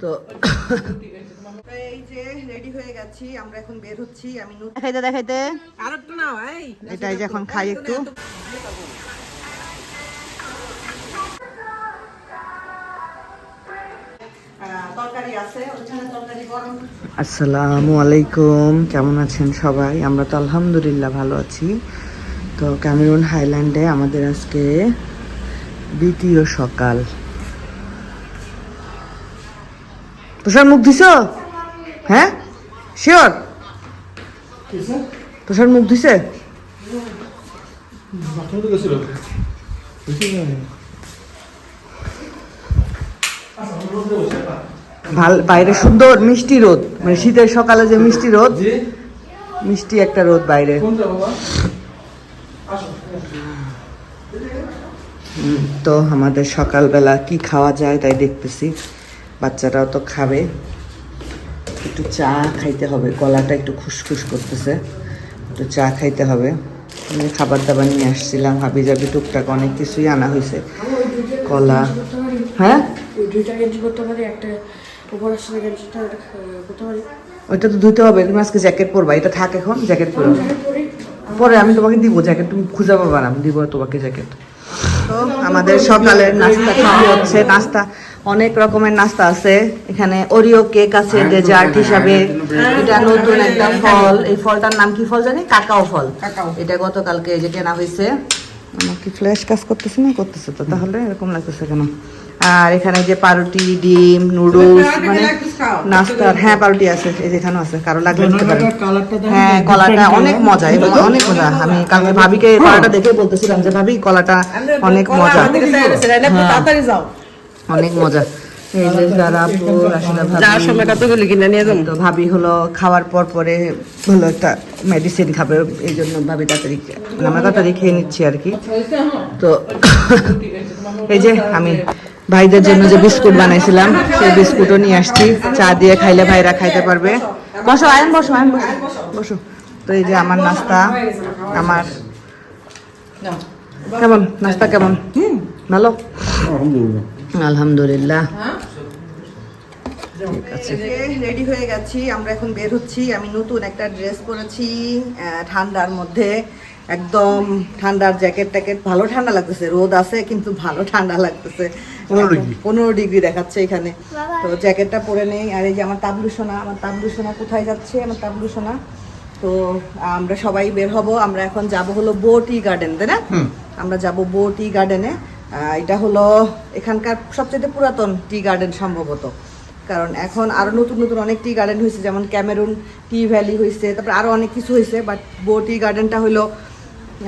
তো এই যে রেডি হয়ে গেছি আমরা এখন বের হচ্ছি আমি দেখাইতে দেখাইতে। আর একটু নাও এই এটাই যে এখন খাই একটু। আহ, তরকারি আছে ওইখানে তরকারি গরম আসসালামু আলাইকুম কেমন আছেন সবাই? আমরা তো আলহামদুলিল্লাহ ভালো আছি। তো ক্যামেরুন হাইল্যান্ডে আমাদের আজকে দ্বিতীয় সকাল। তুষার মুখ দিছ? হ্যাঁ? শিওর? তুষার মুখ দিছে? ভালো বাইরে সুন্দর মিষ্টি রোদ। মানে শীতের সকালে যে মিষ্টি রোদ মিষ্টি একটা রোদ বাইরে। তো আমাদের সকালবেলা কি খাওয়া যায় তাই দেখতেছি। বাচ্চারাও তো খাবে। একটু চা খাইতে হবে গলাটা একটু খুসখুস করতেছে। একটু চা খাইতে হবে। আমি খাবার দাবার নিয়ে আসছিলাম হাবি জাবি টুকটাক অনেক কিছুই আনা হয়েছে। কলা। হ্যাঁ? ওইটা তো ধুতে হবে তুমি আজকে জ্যাকেট পরবা এটা থাক এখন জ্যাকেট পরো। পরে। আমি তোমাকে দিব জ্যাকেট তুমি খুঁজে পাবা না দিব তোমাকে জ্যাকেট। তো আমাদের সকালের নাস্তা খাওয়া হচ্ছে? নাস্তা অনেক রকমের নাস্তা আছে। এখানে ওরিও কেক আছে ডেজার্ট হিসাবে। এটা নতুন একটা ফল। এই ফলটার নাম কি ফল জানি? কাকাও ফল। এটা গতকালকে যে কেনা হয়েছে। আমার কি ফ্ল্যাশ কাজ করতেছে না? করতেছে তো তাহলে এরকম লাগতেছে কেন? আর এখানে যে পাউরুটি ডিম নুডলস মানে নাস্তার হ্যাঁ পাউরুটি আছে এই যেখানে আছে কারও লাগলে নিতে পারে হ্যাঁ কলাটা অনেক মজা এবং অনেক মজা। আমি কালকে ভাবিকে কলাটা দেখে বলতেছিলাম যে ভাবি কলাটা অনেক মজা। তাড়াতাড়ি যাও। অনেক মজা। এই যে যারা যাওয়ার সময় ভাবি কতগুলি কিনে নিয়ে যাব। তো ভাবি হলো খাওয়ার পর পরে হলো একটা মেডিসিন খাবে এই জন্য ভাবি তাড়াতাড়ি মানে আমরা তাড়াতাড়ি খেয়ে নিচ্ছি আর কি। তো এই যে আমি ভাইদের জন্য যে বিস্কুট বানাইছিলাম সেই বিস্কুটও নিয়ে আসছি। চা দিয়ে খাইলে ভাইরা খাইতে পারবে। বসো আয়ন বসো আয়ন বসো বসো। তো এই যে আমার নাস্তা আমার কেমন? নাস্তা কেমন? ভালো? আলহামদুলিল্লাহ। রেডি হয়ে গেছি আমরা এখন বের হচ্ছি। আমি নতুন একটা ড্রেস পরেছি ঠান্ডার মধ্যে। একদম ঠান্ডার জ্যাকেট ট্যাকেট ভালো ঠান্ডা লাগতেছে রোদ আছে কিন্তু ভালো ঠান্ডা লাগতেছে। পনেরো ডিগ্রি। দেখাচ্ছে এখানে। তো জ্যাকেটটা পরে নেই। আর এই যে আমার তাবলু সোনা আমার তাবলু সোনা কোথায় যাচ্ছে? আমার তাবলু সোনা। তো আমরা সবাই বের হব। আমরা এখন যাব হলো বো টি গার্ডেন তাই না? আমরা যাব বো টি গার্ডেনে এটা হলো এখানকার সবচেয়ে পুরাতন টি গার্ডেন সম্ভবত। কারণ এখন আরও নতুন নতুন অনেক টি গার্ডেন হয়েছে, যেমন ক্যামেরুন টি ভ্যালি হয়েছে, তারপর আরও অনেক কিছু হয়েছে বাট বো টি গার্ডেনটা হলো,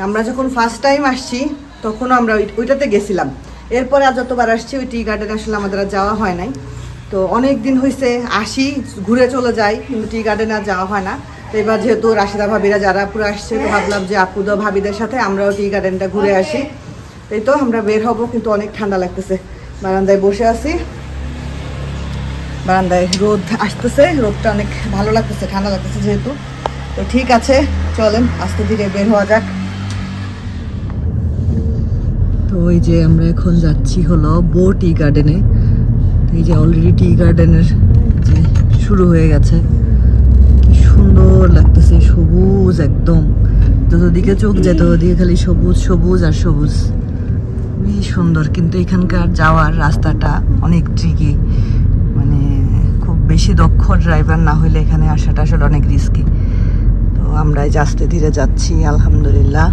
আমরা যখন ফার্স্ট টাইম আসছি, তখনও আমরা ওই- ওইটাতে গেছিলাম। এরপরে আর যতবার আসছি, ওই টি গার্ডেন আসলে আমাদের আর যাওয়া হয় নাই। তো অনেক দিন হয়েছে আসি, ঘুরে চলে যাই, কিন্তু টি গার্ডেনে আর যাওয়া হয় না। তো এবার যেহেতু রাশিদা ভাবিরা যারা পুরো আসছে, তো ভাবলাম যে আপুদা ভাবিদের সাথে আমরাও টি গার্ডেনটা ঘুরে আসি। এই তো আমরা বের হব, কিন্তু অনেক ঠান্ডা লাগতেছে। বারান্দায় বসে আছি। বারান্দায় রোদ আসতেছে, রোদটা অনেক ভালো লাগতেছে, ঠান্ডা লাগতেছে যেহেতু। তো ঠিক আছে, চলেন, আস্তে ধীরে বের হওয়া যাক। তো ওই যে আমরা এখন যাচ্ছি হলো বো টি গার্ডেনে এই যে অলরেডি টি গার্ডেনের যে শুরু হয়ে গেছে। কি সুন্দর লাগতেছে, সবুজ একদম। যতদিকে চোখ যায় ততদিকে খালি সবুজ সবুজ আর সবুজ। খুবই সুন্দর কিন্তু এখানকার যাওয়ার রাস্তাটা অনেক ট্রিকি মানে খুব বেশি দক্ষ ড্রাইভার না হলে এখানে আসাটা আসলে অনেক রিস্কি তো আমরা এই আস্তে ধীরে যাচ্ছি আলহামদুলিল্লাহ।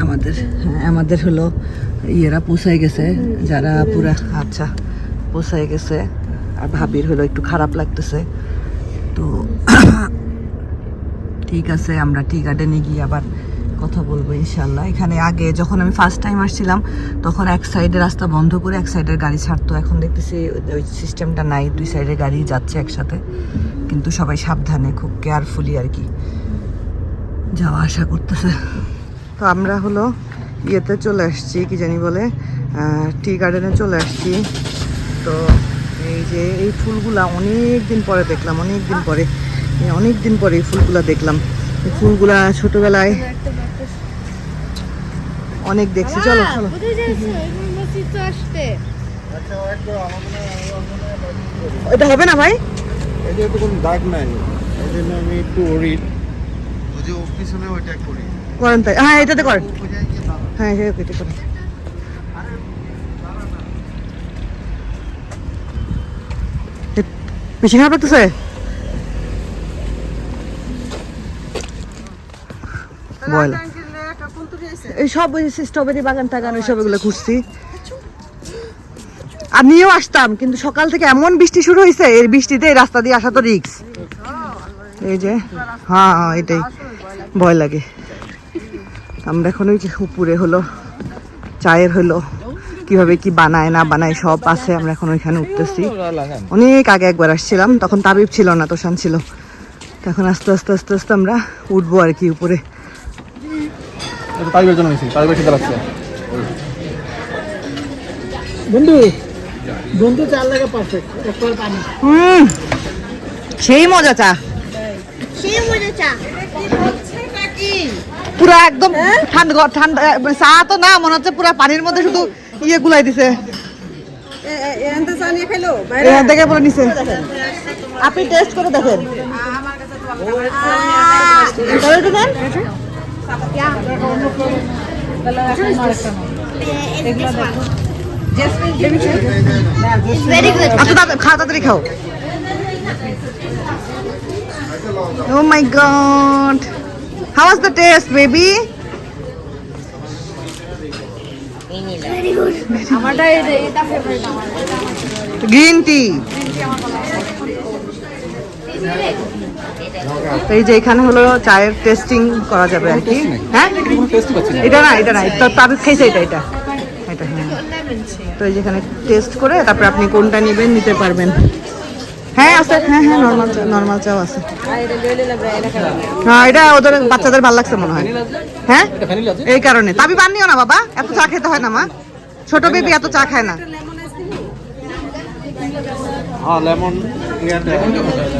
আমাদের হ্যাঁ, আমাদের হলো ইয়েরা পোষায় গেছে যারা পুরা আচ্ছা পোষায় গেছে। আর ভাবির হলো একটু খারাপ লাগতেছে। তো ঠিক আছে আমরা টি গার্ডেনে গিয়ে আবার কথা বলব ইনশাল্লাহ এখানে আগে যখন আমি ফার্স্ট টাইম আসছিলাম, তখন এক সাইডে রাস্তা বন্ধ করে এক সাইডের গাড়ি ছাড়তো। এখন দেখতেছি ওই- সিস্টেমটা নাই, দুই সাইডের গাড়ি যাচ্ছে একসাথে। কিন্তু সবাই সাবধানে, খুব কেয়ারফুলি আর কি যাওয়া আসা করতেছে। তো আমরা হলো ইয়েতে চলে আসছি, কি জানি বলে টি গার্ডেনে চলে আসছি। তো এই যে এই ফুলগুলা অনেক দিন পরে দেখলাম অনেক দিন পরে অনেক দিন পরে এই ফুলগুলা দেখলাম। ফুলগুলা ছোটবেলায় অনেক দেখছি চলো চলো। কোথায় যাচ্ছ? এখানে বসি তো আসতে। এটা হবে না ভাই? এই যে তো কোনো দাগ নাই। এই জন্য আমি একটু ওই যে ওইটা করি। করেন তাই। হ্যাঁ এটাতে করেন। হ্যাঁ এটা এটা করেন এ- বেশি খারাপ লাগতেছে? বয়লা এই সব ওই স্ট্রবেরি বাগান টাগান ওই সব এগুলো খুঁজছি। আমিও আসতাম কিন্তু সকাল থেকে এমন বৃষ্টি শুরু হয়েছে এই বৃষ্টিতে এই রাস্তা দিয়ে আসা তো রিক্স এই যে হ্যাঁ হ্যাঁ এটাই। ভয় লাগে। আমরা এখন ওই যে উপরে হলো চায়ের হলো কীভাবে কি বানায় না বানায় সব আছে আমরা এখন ওইখানে উঠতেছি। অনেক আগে একবার আসছিলাম তখন তাবিব ছিল না তোষান ছিল। তখন আস্তে আস্তে আস্তে আস্তে আমরা উঠবো আর কি উপরে। তারিখের জন্য নিয়েছি লাগছে। বন্ধু বন্ধু চার লাগে পারফেক্ট একবার পানি। হুম সেই মজা চা। পুরা একদম ঠান্ডা ঠান্ডা মানে চা তো না মনে হচ্ছে পুরা পানির মধ্যে শুধু ইয়ে গুলাই দিছে। এখান থেকে পুরো নিচে আপনি টেস্ট করে দেখেন। করে দেখেন আচ্ছা খাও তাড়াতাড়ি খাও Oh my god. How was the taste, baby? আমারটা এটা এটা ফেভারিট আমার গ্রিন টি এই যে এখানে হলো চায়ের টেস্টিং করা যাবে আর কি। হ্যাঁ? এটা না এটা না তো তাবিব খাইছে এটা এটা। এটা হ্যাঁ। তো এই যেখানে টেস্ট করে তারপরে আপনি কোনটা নেবেন নিতে পারবেন। হ্যাঁ আছে হ্যাঁ হ্যাঁ নর্মাল চা নর্মাল চাও আছে। হ্যাঁ এটা ওদের বাচ্চাদের ভালো লাগছে মনে হয়। হ্যাঁ? এই কারণে। তাবি পাননিও না বাবা। এত চা খেতে হয় না মা। ছোট বেবি এত চা খায় না? হ্যাঁ লেমন।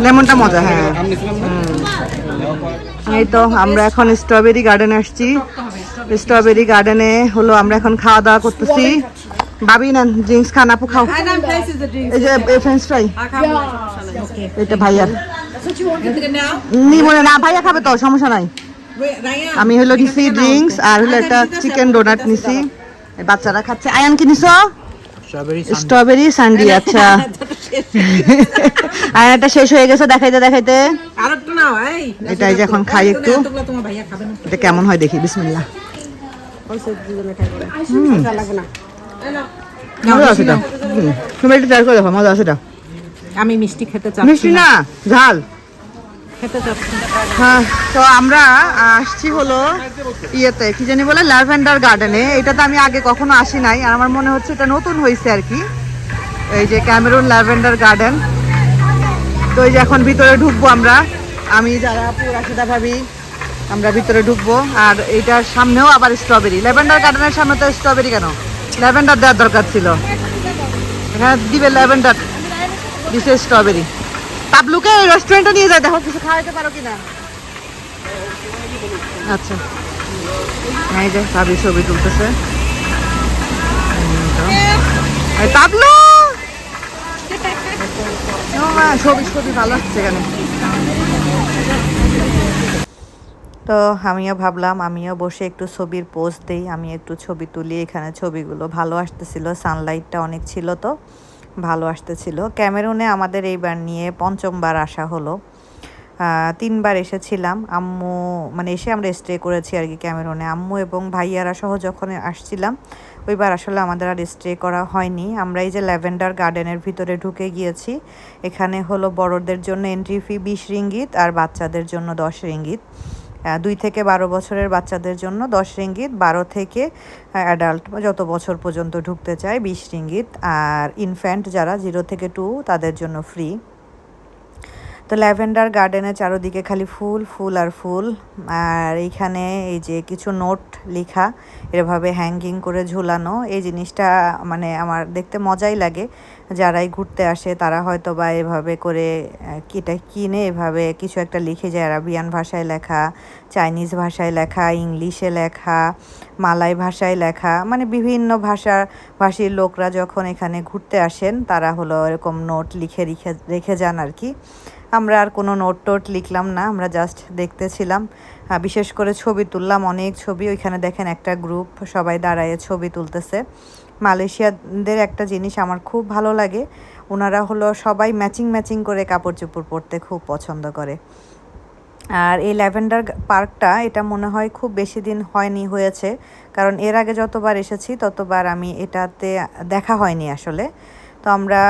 লেমনটা মজা হ্যাঁ। এই তো আমরা এখন স্ট্রবেরি গার্ডেন আসছি। স্ট্রবেরি গার্ডেনে হলো আমরা এখন খাওয়া দাওয়া করতেছি। ভাবি না ড্রিঙ্কস খান আপু খাও। এই যে ফ্রেঞ্চ ফ্রাই এটা ভাইয়ার। নিব না, ভাইয়া খাবে তো সমস্যা নাই। আমি হলো নিছি ড্রিঙ্কস আর হলো একটা চিকেন ডোনাট নিছি। বাচ্চারা খাচ্ছে। আয়ান কি স্ট্রবেরি সান্ডি আচ্ছা। আয়ানটা শেষ হয়ে গেছে দেখাইতে দেখাইতে। আরেকটা নাও এই। এটা এই যে এখন খাই একটু। এটা কেমন হয় দেখি বিসমিল্লাহ। মজা আছে এটা। তুমি একটু ট্রাই করে দেখো মজা আছে এটা। আমি মিষ্টি খেতে মিষ্টি না ঝাল। হ্যাঁ তো আমরা আসছি হলো ইয়েতে, কি জানি বলে, ল্যাভেন্ডার গার্ডেনে। এটাতে আমি আগে কখনো আসি নাই, আর আমার মনে হচ্ছে এটা নতুন হয়েছে আর কি। এই যে ক্যামেরুন ল্যাভেন্ডার গার্ডেন। তো এই যে এখন ভিতরে ঢুকবো আমরা। আমি, যারা রাশিদা ভাবি, আমরা ভিতরে ঢুকবো। আর এইটার সামনেও আবার স্ট্রবেরি ল্যাভেন্ডার গার্ডেনের সামনে তো স্ট্রবেরি কেন? ল্যাভেন্ডার দেওয়ার দরকার ছিল। এখানে দিবে ল্যাভেন্ডার। দিছে স্ট্রবেরি পাবলুকে রেস্টুরেন্টে নিয়ে যায়, দেখো কিছু খাওয়াইতে পারো কিনা। আচ্ছা। ছবি তুলতেছে। পাবলু! ছবি ছবি ভালো আসছে এখানে। তো আমিও ভাবলাম, আমিও বসে একটু ছবির পোজ দিই, আমি একটু ছবি তুলি। এখানে ছবিগুলো ভালো আসতেছিল সানলাইটটা অনেক ছিল তো। ভালো আসতেছিল। ক্যামেরুনে আমাদের এইবার নিয়ে পঞ্চমবার আসা হলো। তিনবার এসেছিলাম। আম্মু মানে এসে আমরা স্টে করেছি আর কি ক্যামেরুনে। আম্মু এবং ভাইয়ারা সহ যখন আসছিলাম, ওইবার আসলে আমাদের আর স্টে করা হয়নি। আমরা এই যে ল্যাভেন্ডার গার্ডেনের ভিতরে ঢুকে গিয়েছি। এখানে হলো বড়দের জন্য এন্ট্রি ফি বিশ রিঙ্গিত আর বাচ্চাদের জন্য দশ রিঙ্গিত। দুই থেকে বারো বছরের বাচ্চাদের জন্য দশ রিঙ্গিত, বারো থেকে অ্যাডাল্ট যত বছর পর্যন্ত ঢুকতে চায় বিশ রিঙ্গিত। আর ইনফ্যান্ট যারা জিরো থেকে টু তাদের জন্য ফ্রি তো ল্যাভেন্ডার গার্ডেনের চারোদিকে খালি ফুল ফুল আর ফুল। আর এইখানে এই যে কিছু নোট লেখা, এভাবে হ্যাঙ্গিং করে ঝুলানো। এই জিনিসটা মানে আমার দেখতে মজাই লাগে। যারাই ঘুরতে আসে, তারা হয়তো বা এভাবে করে এটা কিনে এভাবে কিছু একটা লিখে যায়। আরাবিয়ান ভাষায় লেখা, চাইনিজ ভাষায় লেখা, ইংলিশে লেখা, মালাই ভাষায় লেখা। মানে বিভিন্ন ভাষা, ভাষীর লোকরা যখন এখানে ঘুরতে আসেন, তারা হলো এরকম নোট লিখে রেখে রেখে যান আর কি। আমরা আর কোনো নোট টোট লিখলাম না, আমরা জাস্ট দেখতেছিলাম। বিশেষ করে ছবি তুললাম, অনেক ছবি। ওইখানে দেখেন একটা গ্রুপ সবাই দাঁড়ায় ছবি তুলতেছে। মালয়েশিয়াদের একটা জিনিস আমার খুব ভালো লাগে, ওনারা হলো সবাই ম্যাচিং ম্যাচিং করে কাপড় চোপড় পরতে খুব পছন্দ করে। আর এই ল্যাভেন্ডার পার্কটা, এটা মনে হয় খুব বেশি দিন হয়নি, হয়েছে। কারণ এর আগে যতবার এসেছি, ততবার আমি এটাতে দেখা হয়নি আসলে। তো আমরা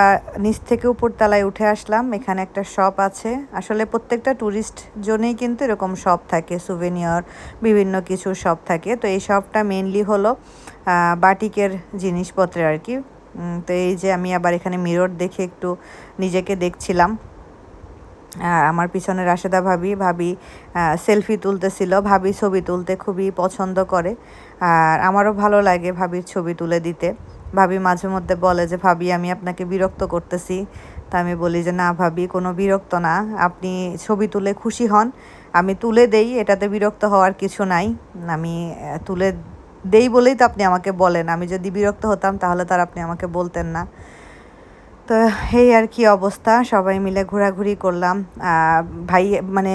নিচ থেকে উপর তলায় উঠে আসলাম, এখানে একটা শপ আছে। আসলে প্রত্যেকটা ট্যুরিস্ট জন্যই কিন্তু এরকম শপ থাকে সুভেনিয়র বিভিন্ন কিছু শপ থাকে। তো এই শপটা মেনলি হলো বাটিকের জিনিসপত্রের আর কি। তো এই যে আমি আবার এখানে মিরর দেখে একটু নিজেকে দেখছিলাম। আর আমার পিছনে রাশেদা ভাবি ভাবি সেলফি তুলতেছিল। ভাবি ছবি তুলতে খুবই পছন্দ করে। আর আমারও ভালো লাগে ভাবির ছবি তুলে দিতে। ভাবি মাঝে মধ্যে বলে যে, ভাবি, আমি আপনাকে বিরক্ত করতেছি। তা আমি বলি যে, না ভাবি, কোনো বিরক্ত না। আপনি ছবি তুলে খুশি হন। আমি তুলে দেই, এটাতে বিরক্ত হওয়ার কিছু নাই। আমি তুলে দেই বলেই তো আপনি আমাকে বলেন। আমি যদি বিরক্ত হতাম, তাহলে তার আপনি আমাকে বলতেন না। তো এই আর কি অবস্থা। সবাই মিলে ঘোরাঘুরি করলাম। ভাই মানে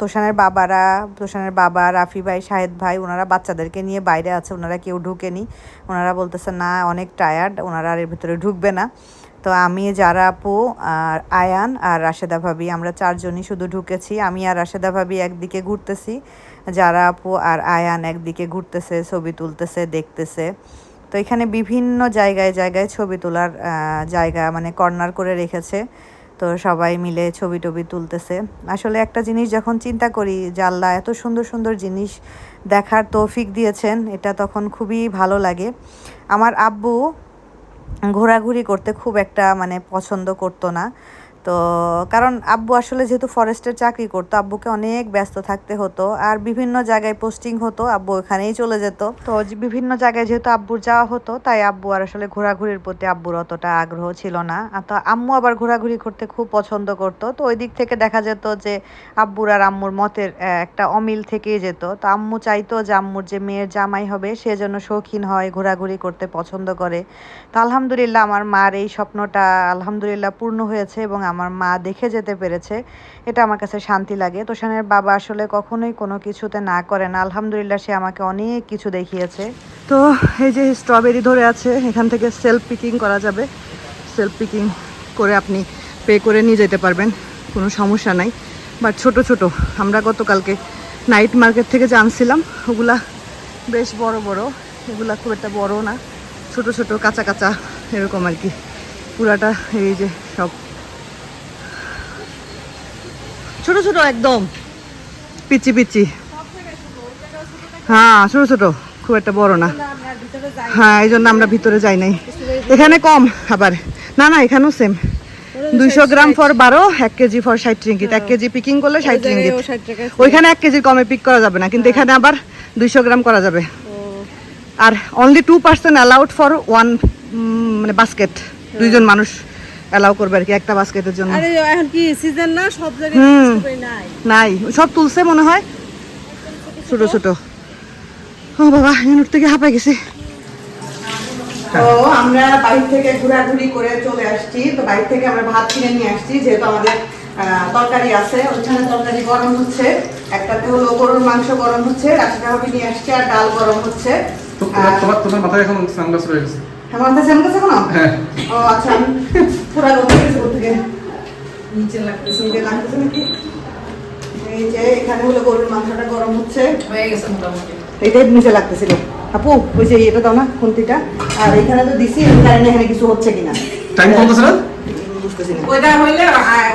তোষানের বাবারা, তোষানের বাবা, রাফি ভাই, শাহেদ ভাই, ওনারা বাচ্চাদেরকে নিয়ে বাইরে আছে, ওনারা কেউ ঢুকেনি। ওনারা বলতেছে, না, অনেক টায়ার্ড ওনারা আর এর ভিতরে ঢুকবে না। তো আমি, যারা আপু, আর আয়ান আর রাশেদা ভাবি, আমরা চারজনই শুধু ঢুকেছি। আমি আর রাশেদা ভাবি একদিকে ঘুরতেছি, যারা আপু আর আয়ান একদিকে ঘুরতেছে, ছবি তুলতেছে, দেখতেছে। তো এখানে বিভিন্ন জায়গায় জায়গায় ছবি তোলার জায়গা মানে কর্নার করে রেখেছে। তো সবাই মিলে ছবি টবি তুলতেছে। আসলে একটা জিনিস যখন চিন্তা করি যে আল্লাহ এত সুন্দর সুন্দর জিনিস দেখার তৌফিক দিয়েছেন, এটা তখন খুবই ভালো লাগে। আমার আব্বু ঘোরাঘুরি করতে খুব একটা মানে পছন্দ করতো না। তো কারণ আব্বু আসলে যেহেতু ফরেস্টের চাকরি করতো, আব্বুকে অনেক ব্যস্ত থাকতে হতো আর বিভিন্ন জায়গায় পোস্টিং হতো, আব্বু ওখানেই চলে যেত। তো বিভিন্ন জায়গায় যেহেতু আব্বুর যাওয়া হতো, তাই আব্বু আর আসলে ঘোরাঘুরির প্রতি আব্বুর অতটা আগ্রহ ছিল না। তো আম্মু আবার ঘোরাঘুরি করতে খুব পছন্দ করতো। তো ওই দিক থেকে দেখা যেত যে আব্বুর আর আম্মুর মতের একটা অমিল থেকেই যেত। তো আম্মু চাইতো যে আম্মুর যে মেয়ের জামাই হবে, সে যেন শৌখিন হয়, ঘোরাঘুরি করতে পছন্দ করে। তো আলহামদুলিল্লাহ আমার মার এই স্বপ্নটা আলহামদুলিল্লাহ পূর্ণ হয়েছে এবং আমার মা দেখে যেতে পেরেছে। এটা আমার কাছে শান্তি লাগে। তোষানের বাবা আসলে কখনোই কোনো কিছুতে না করে না। আলহামদুলিল্লাহ, সে আমাকে অনেক কিছু দেখিয়েছে। তো এই যে স্ট্রবেরি ধরে আছে, এখান থেকে সেলফ পিকিং করা যাবে। সেলফ পিকিং করে আপনি পে করে নিয়ে যেতে পারবেন। কোনো সমস্যা নাই। বাট ছোট ছোট। আমরা গতকালকে নাইট মার্কেট থেকে যে আনছিলাম, ওগুলা বেশ বড় বড়। এগুলা খুব একটা বড় না। ছোট ছোট, কাঁচা কাঁচা, এরকম আর কি। পুরাটা এই যে সব ছোট ছোট একদম। পিচি পিচি হ্যাঁ ছোট ছোট খুব একটা বড় না। হ্যাঁ এই জন্য আমরা ভিতরে যাই নাই। এখানে কম আবার। না না এখানেও সেম দুইশো গ্রাম ফর বারো এক কেজি ফর ষাট রিঙ্গিত। এক কেজি পিকিং করলে ষাট রিঙ্গিত। ওইখানে এক কেজির কমে পিক করা যাবে না কিন্তু এখানে আবার দুইশো গ্রাম করা যাবে। আর only two percent allowed for one মানে বাস্কেট দুইজন মানুষ। অ্যালাউ করবে আর কি একটা বাস্কেটের জন্য। আরে এখন কি সিজন না? সব জায়গায় নাই। নাই। সব তুলছে মনে হয়। ছোট ছোট। ও বাবা এখন উঠতে গিয়ে হাঁপাই গেছি। তো আমরা বাইরে থেকে ঘোরাঘুরি করে চলে আসছি। তো বাইরে থেকে আমরা ভাত কিনে নিয়ে আসছি যেহেতু আমাদের তরকারি আছে। ওইখানে তরকারি গরম হচ্ছে। একটাতে হলো গরুর মাংস গরম হচ্ছে। রাশিটা হবে নিয়ে আসছে আর ডাল গরম হচ্ছে। তোমার তোমার তোমার মাথায় এখন সানগ্লাস রয়ে গেছে। কোনো? হ্যাঁ। ও আচ্ছা আমি পুরা গরম গেছে থেকে। নিচে লাগতেছে নিচে লাগতেছে নাকি? এই যে এখানে হলো গরুর মাংসটা গরম হচ্ছে। হয়ে গেছে মোটামুটি। এইটাই নিচে লাগতেছিল। আপু ওই যে এটা দাও না খুন্তিটা। আর এখানে তো দিছি কারণে এখানে কিছু হচ্ছে কিনা। টাইম না? ওইটা হইলে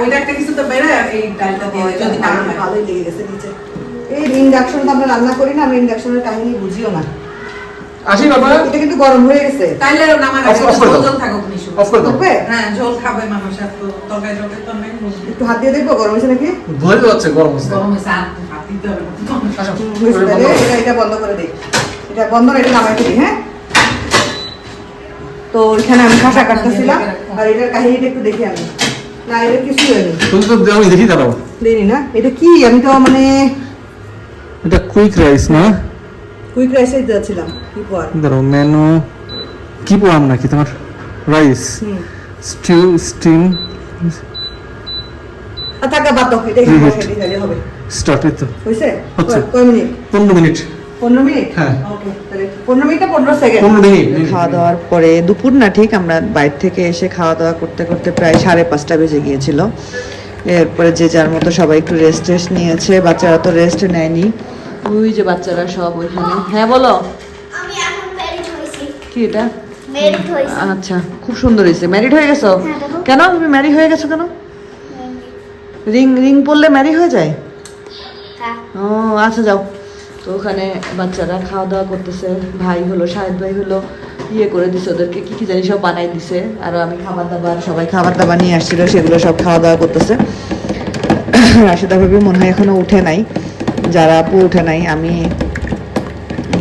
ওইটা একটা কিছু তো বেড়ে এই ডালটা দিয়ে যদি না ভালোই লেগে গেছে নিচে। এই ইন্ডাকশন তো আমরা রান্না করি না আমি ইন্ডাকশনের কাহিনী বুঝিও না। আসি বাবা। এটা কিন্তু গরম হয়ে গেছে। তাইলে নামার। ঝোল থাকুক নিশু অফ করে দাও। হ্যাঁ ঝোল খাবে মানুষ আর তো তরকারি টরকারি তো নেই একটু হাত দিয়ে দেখব গরম হয়েছে নাকি? ধরে যাচ্ছে গরম হচ্ছে গরম হয়েছে হাত দিতে হবে হয়েছে। এটা এটা বন্ধ করে দিই। এটা বন্ধ করে এটা নামাই দিই হ্যাঁ? তো এখানে আমি কাঁচা কাটতেছিলাম আর এটার কাহিনীটা একটু দেখি আমি। না এটা কিছু হয়নি। তুমি তো আমি দেখি দাঁড়াও। দেখিনি না? এটা কি? আমি তো মানে এটা কুইক রাইস না? কুইক রাইসে দিয়েছিলাম কি দাঁড়াও মেনু কি পোয়াম নাকি তোমার? রাইস স্টিম বাদ দাও এটা এখানে হবে। স্টার্ট তো। হচ্ছে। কয়- মিনিট? পনেরো মিনিট। পনেরো মিনিট? হ্যাঁ। ওকে তাহলে পনেরো মিনিট না পনেরো সেকেন্ড পনেরো মিনিট। খাওয়া দাওয়ার পরে দুপুর না ঠিক আমরা বাইরে থেকে এসে খাওয়া দাওয়া করতে করতে প্রায় সাড়ে পাঁচটা বেজে গিয়েছিল। এরপরে যে যার মতো সবাই একটু রেস্ট টেস্ট নিয়েছে বাচ্চারা তো রেস্ট নেয়নি। ওই যে বাচ্চারা সব ওইখানে। হ্যাঁ বলো। কি এটা? আচ্ছা খুব সুন্দর হয়েছে। ম্যারিড হয়ে গেছো? কেন? তুমি ম্যারি হয়ে গেছো কেন? রিং রিং পরলে ম্যারি হয়ে যায়? হ্যাঁ। ও আচ্ছা যাও। তো ওখানে বাচ্চারা খাওয়া দাওয়া করতেছে। ভাই হলো শাহেদ ভাই হলো ইয়ে করে দিছে ওদেরকে। কি কি জানি সব বানাই দিছে। আর আমি খাবার দাবার সবাই খাবার দাবার নিয়ে আসছিল সেগুলো সব খাওয়া দাওয়া করতেছে। রাশিদা ভাবি মনে হয় এখনও উঠে নাই। যারা আপু উঠে নাই, আমি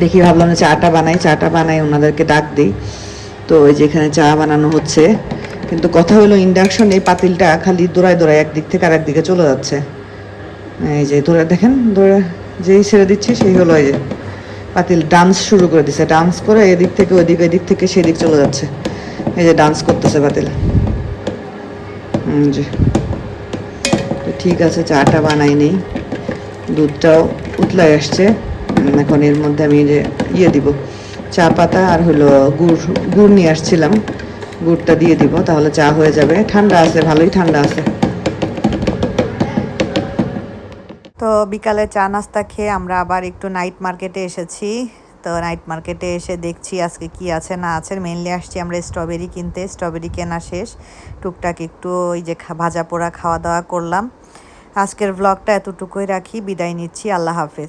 দেখি ভাবলাম চাটা বানাই চাটা বানাই, ওনাদেরকে ডাক দিই। তো ওই যে এখানে চা বানানো হচ্ছে। কিন্তু কথা হলো ইন্ডাকশন এই পাতিলটা খালি দৌড়ায় দৌড়ায় একদিক থেকে আরেক দিকে চলে যাচ্ছে। এই যে দৌড়ে, দেখেন দৌড়ে, যেই ছেড়ে দিচ্ছে, সেই হলো এই যে পাতিল ডান্স শুরু করে দিছে। ডান্স করে এদিক থেকে ওদিক, এদিক থেকে সেদিক চলে যাচ্ছে। এই যে ডান্স করতেছে পাতিল। জি। ঠিক আছে, চাটা বানাই নেই। দুধটাও উতলায় আসছে। এখন এর মধ্যে আমি যে ইয়ে দিব। চা পাতা আর হলো গুড় গুড় নিয়ে আসছিলাম। গুড়টা দিয়ে দিব, তাহলে চা হয়ে যাবে। ঠান্ডা আছে, ভালোই ঠান্ডা আছে। তো বিকালে চা নাস্তা খেয়ে আমরা আবার একটু নাইট মার্কেটে এসেছি। তো নাইট মার্কেটে এসে দেখছি আজকে কি আছে, না আছে। মেনলি আসছি আমরা স্ট্রবেরি কিনতে। স্ট্রবেরি কেনা শেষ। টুকটাক একটু ওই যে ভাজা পোড়া খাওয়া দাওয়া করলাম। আজকের ব্লগটা এতটুকুই রাখি বিদায় নিচ্ছি আল্লাহ হাফেজ।